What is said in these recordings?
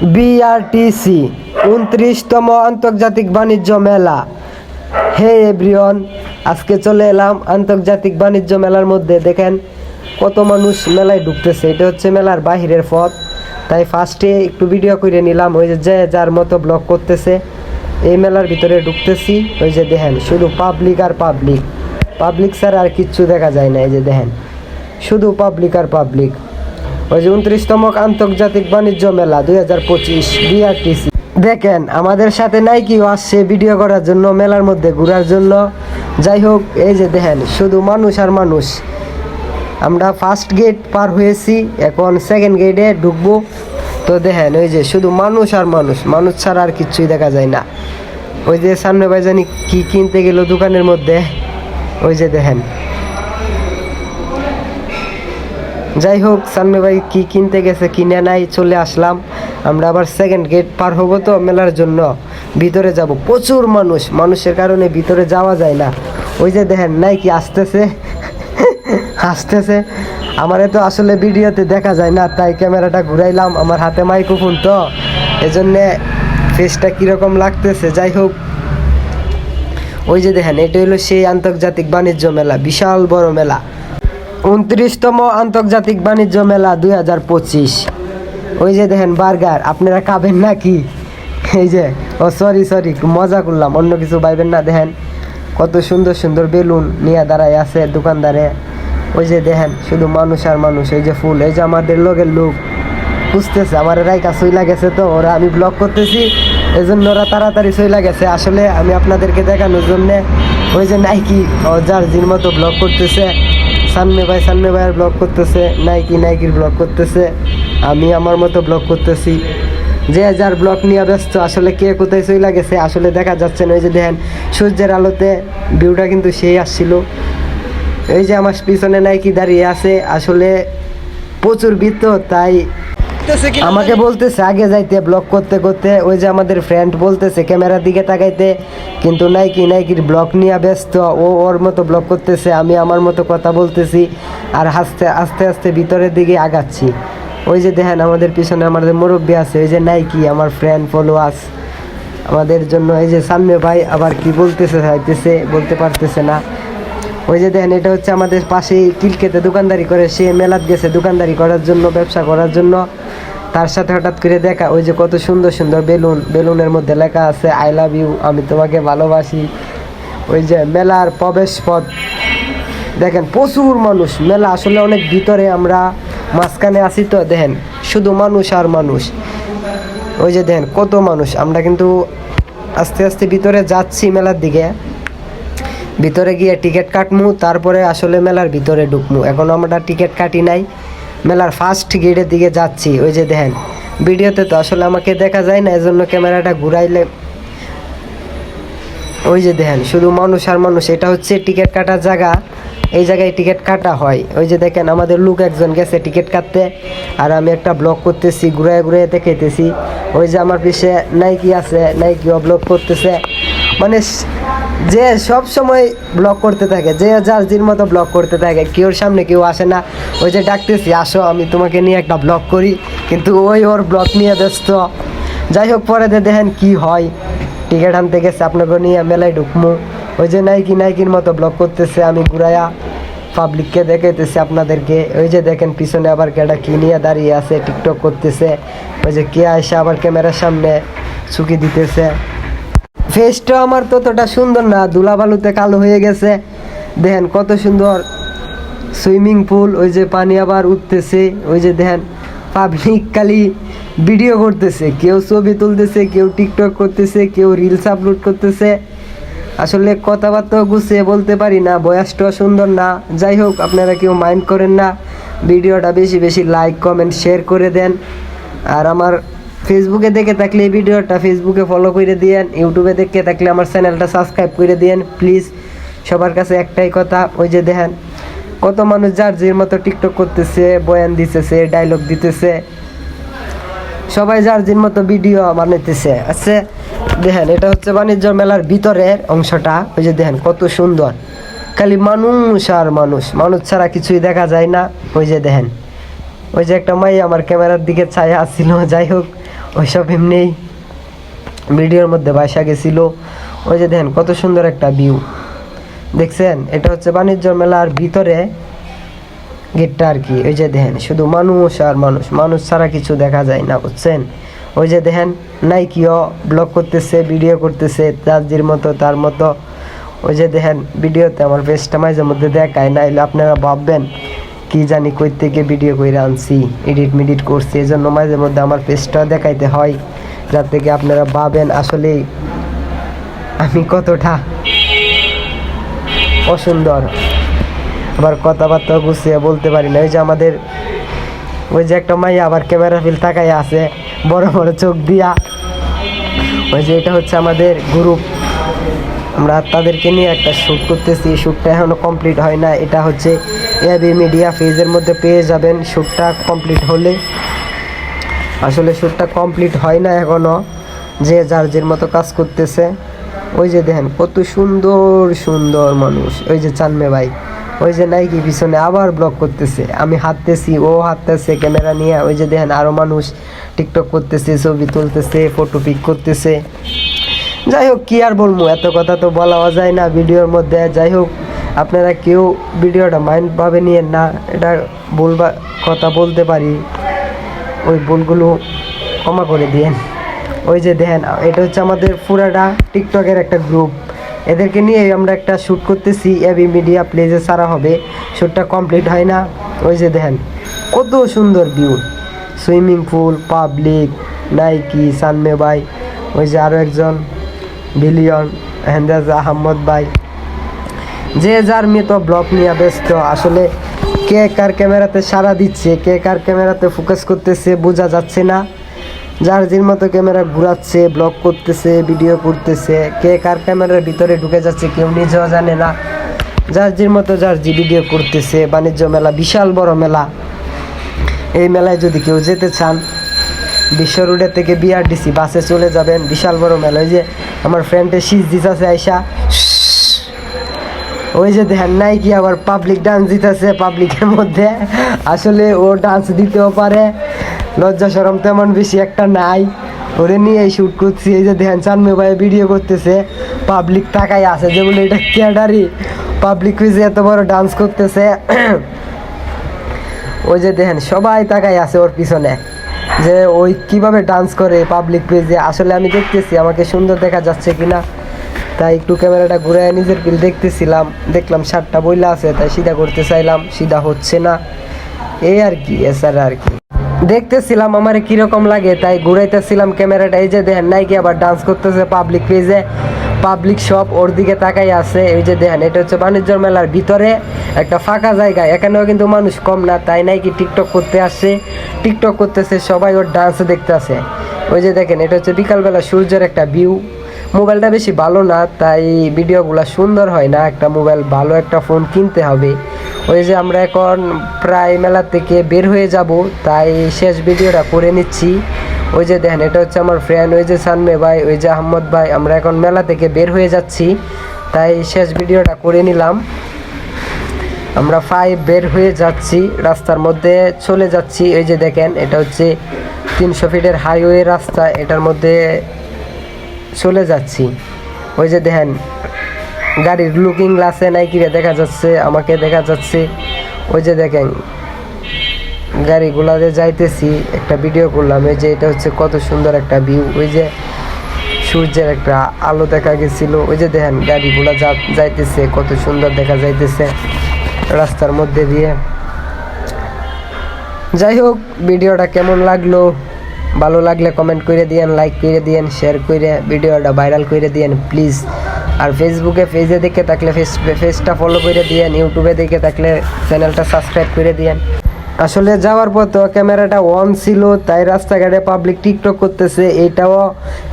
BRTC, উনত্রিশতম আন্তর্জাতিক বাণিজ্য মেলা। হে এভরিওয়ান, আজকে চলে এলাম আন্তর্জাতিক বাণিজ্য মেলার মধ্যে। দেখেন কত মানুষ মেলায় ঢুকতেছে। এটা হচ্ছে মেলার বাহিরের পথ। তাই ফার্স্টে একটু ভিডিও করে নিলাম। ওই যে যে যার মতো ব্লগ করতেছে, এই মেলার ভিতরে ঢুকতেছি। ওই যে দেখেন, শুধু পাবলিক আর পাবলিক পাবলিক স্যার আর কিচ্ছু দেখা যায় না। এই যে দেখেন, শুধু পাবলিক আর পাবলিক ওই যে উনত্রিশতম আন্তর্জাতিক বাণিজ্য মেলা দুই হাজার পঁচিশ বিআরটিসি দেখেন, আমাদের সাথে নাইকিও আসছে ভিডিও করার জন্য, মেলার মধ্যে ঘোরার জন্য। যাই হোক, এই যে দেখেন, শুধু মানুষ আর মানুষ। আমরা ফার্স্ট গেট পার হয়েছি, এখন সেকেন্ড গেটে ঢুকবো। তো দেখেন ওই যে শুধু মানুষ আর মানুষ মানুষ ছাড়া আর কিচ্ছুই দেখা যায় না। ওই যে সামনে ভাইজানি কি কিনতে গেল দোকানের মধ্যে। ওই যে দেখেন। যাই হোক সামনে ভাই কি কিনতে গেছে, কিনে নাই, চলে আসলাম। আমরা আবার সেকেন্ড গেট পার হব তো মেলার জন্য। ভিতরে যাব। প্রচুর মানুষ। মানুষের কারণে ভিতরে যাওয়া যায় না। ওই যে দেখেন নাই কি আসতেছে। আসতেছে। আমারে তো আসলে ভিডিওতে দেখা যায় না, তাই ক্যামেরাটা ঘুরাইলাম। আমার হাতে মাইক্রোফোন তো। এজন্যে ফেসটা কীরকম লাগতেছে? যাই হোক। ওই যে দেখেন, এটা হলো সেই আন্তর্জাতিক বাণিজ্য মেলা। বিশাল বড় মেলা। উনত্রিশতম আন্তর্জাতিক বাণিজ্য মেলা দুই হাজার পঁচিশ। ওই যে দেখেন বার্গার, আপনারা খাবেন নাকি? এই যে, ও সরি সরি মজা করলাম, অন্য কিছু পাইবেন না, দেখেন। কত সুন্দর সুন্দর বেলুন নিয়ে দাঁড়ায় আছে দোকানদারে। ওই যে দেখেন, শুধু মানুষ আর মানুষ, এই যে ফুল, এই যে আমাদের লোকের লোক। বুঝতেছে, আমার রাইকা সইলা গেছে তো, ওরা আমি ব্লগ করতেছি এই জন্য ওরা তাড়াতাড়ি সইলা গেছে। আসলে আমি আপনাদেরকে দেখানোর জন্যে ওই যে নাইকি ও যার জির মতো ব্লগ করতেছে। সামনে ভাই সামনে ভাইয়ের ব্লগ করতেছে নাইকি নাইকির ব্লগ করতেছে। আমি আমার মতো ব্লগ করতেছি। যে যার ব্লগ নিয়ে ব্যস্ত, আসলে কে কোথায় চইলা গেছে, আসলে দেখা যাচ্ছে না। ওই যে দেখেন, সূর্যের আলোতে ভিউটা কিন্তু সেই আসছিল। এই যে আমার পিছনে নাইকি দাঁড়িয়ে আছে, আসলে প্রচুর বৃত্ত, তাই আমাকে বলতেছে, আগে যাইতে ব্লগ করতে করতে, ওই যে আমাদের ফ্রেন্ড বলতেছে ক্যামেরার দিকে তাকাইতে, কিন্তু নাইকি নাইকির ব্লগ নিয়ে ব্যস্ত, ও ওর মতো ব্লগ করতেছে, আমি আমার মতো কথা বলতেছি, আর হাসতে আস্তে আস্তে ভিতরের দিকে আগাচ্ছি। ওই যে দেখেন আমাদের পিছনে আমাদের মুরব্বী আছে, ওই যে নাইকি আমার ফ্রেন্ড ফলোয়ার্স আমাদের জন্য, এই যে সামনে ভাই আবার কি বলতেছে চাইতেছে বলতে পারতেছে না। ওই যে দেখেন, এটা হচ্ছে আমাদের পাশেই কিলকেতে দোকানদারি করে, সে মেলাত গেছে দোকানদারি করার জন্য, ব্যবসা করার জন্য। তার সাথে হঠাৎ করে দেখা, ওই যে কত সুন্দর সুন্দর বেলুন, বেলুনের মধ্যে লেখা আছে আই লাভ ইউ আমি তোমাকে ভালোবাসি। ওই যে মেলার প্রবেশ পথ। দেখেন, প্রচুর মানুষ, মেলা আসলে অনেক ভিতরে আমরা মাঝখানে আছি তো, দেখেন, শুধু মানুষ আর মানুষ। ওই যে দেখেন, কত মানুষ। আমরা কিন্তু আস্তে আস্তে ভিতরে যাচ্ছি মেলার দিকে। ভিতরে গিয়ে টিকিট কাটমু, তারপরে আসলে মেলার ভিতরে ঢুকমু। এখন আমরা টিকিট কাটি নাই। মেলার ফার্স্ট গেটের দিকে যাচ্ছি। ওই যে দেখেন, ভিডিওতে তো আসলে আমাকে দেখা যায় না, এজন্য ক্যামেরাটা ঘুরাইলে ওই যে দেখেন, শুধু মানুষ আর মানুষ, এটা হচ্ছে টিকিট কাটার জায়গা। এই জায়গায় টিকিট কাটা হয়। ওই যে দেখেন, আমাদের লোক একজন গেছে টিকিট কাটতে, আর আমি একটা ব্লগ করতেছি ঘুরে ঘুরে দেখাইতেছি। ওই যে আমার পিছে নাইকি আছে নাইকিও ব্লগ করতেছে। মানে যে সব সময় ব্লগ করতে থাকে, যে যার জির মতো ব্লগ করতে থাকে, কেউর সামনে কেউ আসে না। ওই যে ডাকতেছি, আসো, আমি তোমাকে নিয়ে একটা ব্লগ করি। কিন্তু ওই ওর ব্লগ নিয়ে ব্যস্ত। যাই হোক, পরে দেখেন কি হয়। টিকিট আনতে গেছে, আপনাকে নিয়ে মেলায় ঢুকমু। ওই যে নাইকি নাইকির মতো ব্লগ করতেছে, আমি ঘুরাইয়া পাবলিককে দেখাইতেছি আপনাদেরকে। ওই যে দেখেন, পিছনে আবার কেটা কি নিয়ে দাঁড়িয়ে আছে টিকটক করতেছে। ওই যে কে আসে আবার ক্যামেরার সামনে চুকি দিতেছে। ফেসটা আমার ততটা সুন্দর না, ধুলাবালুতে কালো হয়ে গেছে। দেখেন কত সুন্দর সুইমিং পুল, ওই যে পানি আবার উঠতেছে, ওই যে দেখেন পাবলিক খালি ভিডিও করতেছে, কেউ ছবি তুলতেছে, কেউ টিকটক করতেছে, কেউ রিলস আপলোড করতেছে। আসলে কথাবার্তা গুছিয়ে বলতে পারি না, বয়সটাও সুন্দর না। যাই হোক, আপনারা কেউ মাইন্ড করেন না, ভিডিওটা বেশি বেশি লাইক কমেন্ট শেয়ার করে দেন। আর আমার ফেসবুকে দেখে থাকলে এই ভিডিওটা ফেসবুকে ফলো করে দিয়েন ইউটিউবে দেখে থাকলে আমার চ্যানেলটা সাবস্ক্রাইব করে দিয়েন। প্লিজ সবার কাছে একটাই কথা, ওই যে দেখেন, কত মানুষ যার যের মতো টিকটক করতেছে, বয়ান দিতেছে ডায়লগ দিতেছে, সবাই যার যের মতো ভিডিও বানাইতেছে। আচ্ছা দেখেন, এটা হচ্ছে বাণিজ্য মেলার ভিতরের অংশটা, ওই যে দেখেন, কত সুন্দর। খালি মানুষ আর মানুষ মানুষ ছাড়া কিছুই দেখা যায় না। ওই যে দেখেন, ওই যে একটা মাই আমার ক্যামেরার দিকে ছায়া আসছিল যাই হোক। ওইসব এমনিই ভিডিওর মধ্যে বাসা গেছিল। ওই যে দেখেন কত সুন্দর একটা ভিউ দেখছেন? এটা হচ্ছে বাণিজ্য মেলার ভিতরে গেটটা আর কি। ওই যে দেখেন, শুধু মানুষ আর মানুষ। মানুষ ছাড়া কিছু দেখা যায় না, বুঝছেন? ওই যে দেখেন, নাইকিও ব্লগ করতেছে ভিডিও করতেছে যের মতো, তার মতো। ওই যে দেখেন ভিডিওতে আমার পেজটা মাঝে মধ্যে দেখায় না আপনারা ভাববেন কি জানি কই থেকে ভিডিও করে আনছি এডিট মিডিট করছি এই জন্য মাঝে মধ্যে আমার পেজটা দেখাইতে হয়, যার থেকে আপনারা ভাবেন আসলে আমি কতটা অসুন্দর। আবার কথাবার্তা গুছিয়ে বলতে পারি না, ওই যে আমাদের, ওই যে একটা মাইয়া আবার ক্যামেরা ফিল তাকাই আছে, বড় বড় চোখ দিয়া। ওই যে এটা হচ্ছে আমাদের গ্রুপ আমরা তাদেরকে নিয়ে একটা শ্যুট করতেছি। শ্যুটটা এখনও কমপ্লিট হয় না। এটা হচ্ছে এবি মিডিয়া পেজের মধ্যে পেয়ে যাবেন। শ্যুটটা কমপ্লিট হলে। আসলে শ্যুটটা কমপ্লিট হয় না এখনও যে যার যের মতো কাজ করতেছে। ওই যে দেখেন, কত সুন্দর সুন্দর মানুষ। ওই যে চানমে ভাই। ওই যে নাইকি পিছনে আবার ব্লগ করতেছে। আমি হাঁটতেছি, ও হাঁটতেছে, ক্যামেরা নিয়ে। ওই যে দেখেন আরও মানুষ টিকটক করতেছে, ছবি তুলতেছে ফটো পিক করতেছে। যাই হোক, কি আর বলব? এত কথা তো বলা যায় না ভিডিওর মধ্যে। যাই হোক, আপনারা কেউ ভিডিওটা মাইন্ড ভাবে নিয়েন না। এটা বলবা কথা বলতে পারি। ওই ভুলগুলো ক্ষমা করে দিয়েন। ওই যে দেখেন, এটা হচ্ছে আমাদের পুরাটা টিকটকের একটা গ্রুপ। এদেরকে নিয়ে আমরা একটা শ্যুট করতেছি, এবি মিডিয়া প্লেজে সারা হবে। শ্যুটটা কমপ্লিট হয় না। ওই যে দেখেন, কত সুন্দর view. Swimming pool, public, Nike, সানমে ভাই, ওই যে আরও একজন। বিলিয়ন হেন্দাজ আহমদ ভাই। যে যার মতো ব্লগ নিয়ে ব্যস্ত, আসলে কে কার ক্যামেরাতে সারা দিচ্ছে, কে কার ক্যামেরাতে ফোকাস করতেছে, বোঝা যাচ্ছে না। যার যের মতো ক্যামেরা ঘুরাচ্ছে ব্লগ করতেছে ভিডিও করতেছে, কে কার ক্যামেরার ভিতরে ঢুকে যাচ্ছে কেউ নিজেও জানে না। যার যের মতো যার যে ভিডিও করতেছে, বাণিজ্য মেলা, বিশাল বড় মেলা। এই মেলায় যদি কেউ যেতে চান বিশ্ব রোডে থেকে বিআরডিসি বাসে চলে যাবেন, বিশাল বড় মেলা। ওই যে আমার ফ্রেন্ডের শীষ দিতেছে, আইসা ওই যে দেখেন নাই কি আবার পাবলিক ডান্স দিতেছে পাবলিকের মধ্যে আসলে ও ডান্স দিতেও পারে লজ্জা সরম তেমন বেশি একটা নাই ওরে নিয়ে শ্যুট করছি এই যে দেখেন চানমে ভাই ভিডিও করতেছে পাবলিক তাকাই আছে যে বলে এটা ক্যাডারি পাবলিক হয়েছে এত বড় ডান্স করতেছে ওই যে দেখেন, সবাই তাকাই আছে ওর পিছনে। যে ওই কীভাবে ডান্স করে পাবলিক পেজে আসলে আমি দেখতেছি, আমাকে সুন্দর দেখা যাচ্ছে কিনা। তাই একটু ক্যামেরাটা ঘুরে নিজের পিল দেখতেছিলাম, দেখলাম শার্টটা বইলা আছে, তাই সিধা করতে চাইলাম, সিধা হচ্ছে না। এই আর কি এছাড়া আর কি। দেখতেছিলাম আমার কীরকম লাগে, তাই ঘুরাইতেছিলাম ক্যামেরাটা, এই যে দেখেন নাইকি আবার ডান্স করতেছে পাবলিক পেজে পাবলিক সব ওর দিকে তাকাই আছে। এই যে দেখেন, এটা হচ্ছে বাণিজ্য মেলার ভিতরে একটা ফাঁকা জায়গা। এখানেও কিন্তু মানুষ কম না, তাই নাই কি টিকটক করতে আসছে। টিকটক করতেছে, সবাই ওর ডান্স দেখতে আসে ওই যে দেখেন, এটা হচ্ছে বিকালবেলা সূর্যের একটা ভিউ মোবাইলটা বেশি ভালো না, তাই ভিডিওগুলো সুন্দর হয় না। একটা মোবাইল ভালো একটা ফোন কিনতে হবে। ওই যে আমরা এখন প্রায় মেলা থেকে বের হয়ে যাব, তাই শেষ ভিডিওটা করে নিচ্ছি। ওই যে দেখেন, এটা হচ্ছে আমার ফ্রেন্ড ওই যে সানমে ভাই, ওই যে আহম্মদ ভাই। আমরা এখন মেলা থেকে বের হয়ে যাচ্ছি। তাই শেষ ভিডিওটা করে নিলাম। আমরা ফাইভ বের হয়ে যাচ্ছি, রাস্তার মধ্যে চলে যাচ্ছি। এই যে দেখেন, এটা হচ্ছে তিনশো ফিটের হাইওয়ে রাস্তা, এটার মধ্যে চলে যাচ্ছি। ওই যে দেখেন, গাড়ির লুকিং গ্লাসে নাই কিরে দেখা যাচ্ছে, আমাকে দেখা যাচ্ছে। ওই যে দেখেন গাড়িগুলাতে যাইতেছি, একটা ভিডিও করলাম, এই যে এটা হচ্ছে কত সুন্দর একটা ভিউ ওই যে সূর্যের একটা আলো দেখা গেছিল, ওই যে দেখেন গাড়িগুলা যা যাইতেছে, কত সুন্দর দেখা যাইতেছে রাস্তার মধ্যে দিয়ে। যাই হোক, ভিডিওটা কেমন লাগল? ভালো লাগলে কমেন্ট করে দিয়েন লাইক করে দিয়েন শেয়ার করে ভিডিওটা ভাইরাল করে দিয়েন প্লিজ আর ফেসবুকে পেজে দেখে থাকলে ফেস পেজটা ফলো করে দিয়েন ইউটিউবে দেখে থাকলে চ্যানেলটা সাবস্ক্রাইব করে দিয়েন। আসলে যাওয়ার পর তো ক্যামেরাটা অন ছিল, তাই রাস্তাঘাটে পাবলিক টিকটক করতেছে, এটাও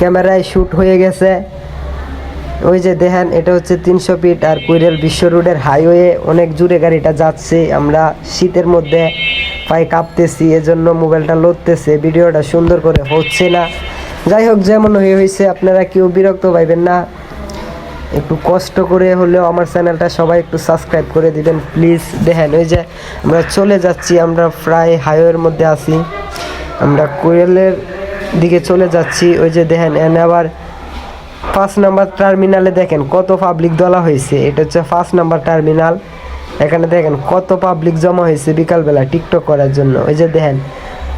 ক্যামেরায় শ্যুট হয়ে গেছে। ওই যে দেখেন, এটা হচ্ছে তিনশো ফিট আর কুইরেল বিশ্ব রোডের হাইওয়ে অনেক জুড়ে গাড়িটা যাচ্ছে, আমরা শীতের মধ্যে পায়ে কাঁপতেছি, এজন্য মোবাইলটা লড়তেছে, ভিডিওটা সুন্দর করে হচ্ছে না। যাই হোক, যেমন হয়ে হয়েছে, আপনারা কেউ বিরক্ত পাইবেন না। একটু কষ্ট করে হলেও আমার চ্যানেলটা সবাই একটু সাবস্ক্রাইব করে দিবেন প্লিজ দেখেন ওই যে আমরা চলে যাচ্ছি, আমরা প্রায় হাইওয়ের মধ্যে আছি। আমরা কোয়েলের দিকে চলে যাচ্ছি, ওই যে দেখেন, এনে আবার পাঁচ নাম্বার টার্মিনালে দেখেন কত পাবলিক দলা হয়েছে। এটা হচ্ছে ফার্স্ট নাম্বার টার্মিনাল এখানে দেখেন কত পাবলিক জমা হয়েছে বিকালবেলা টিকটক করার জন্য। ওই যে দেখেন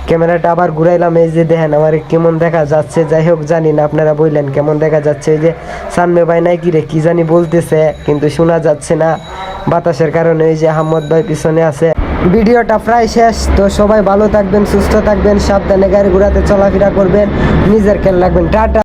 ক্যামেরাটা আবার ঘুরাইলাম, এই যে দেখেন আমার কেমন দেখা যাচ্ছে। যাই হোক, জানি না আপনারা বললেন কেমন দেখা যাচ্ছে, এই যে সানমে ভাই নাই কি রে, কি জানি বলতেছে, কিন্তু শোনা যাচ্ছে না বাতাসের কারণে, এই যে আহমদ ভাই পিছনে আছে। ভিডিওটা প্রায় শেষ, তো সবাই ভালো থাকবেন, সুস্থ থাকবেন, সাবধানে গাড়ি ঘোড়াতে চলাফেরা করবেন, নিজের খেয়াল রাখবেন, টাটা।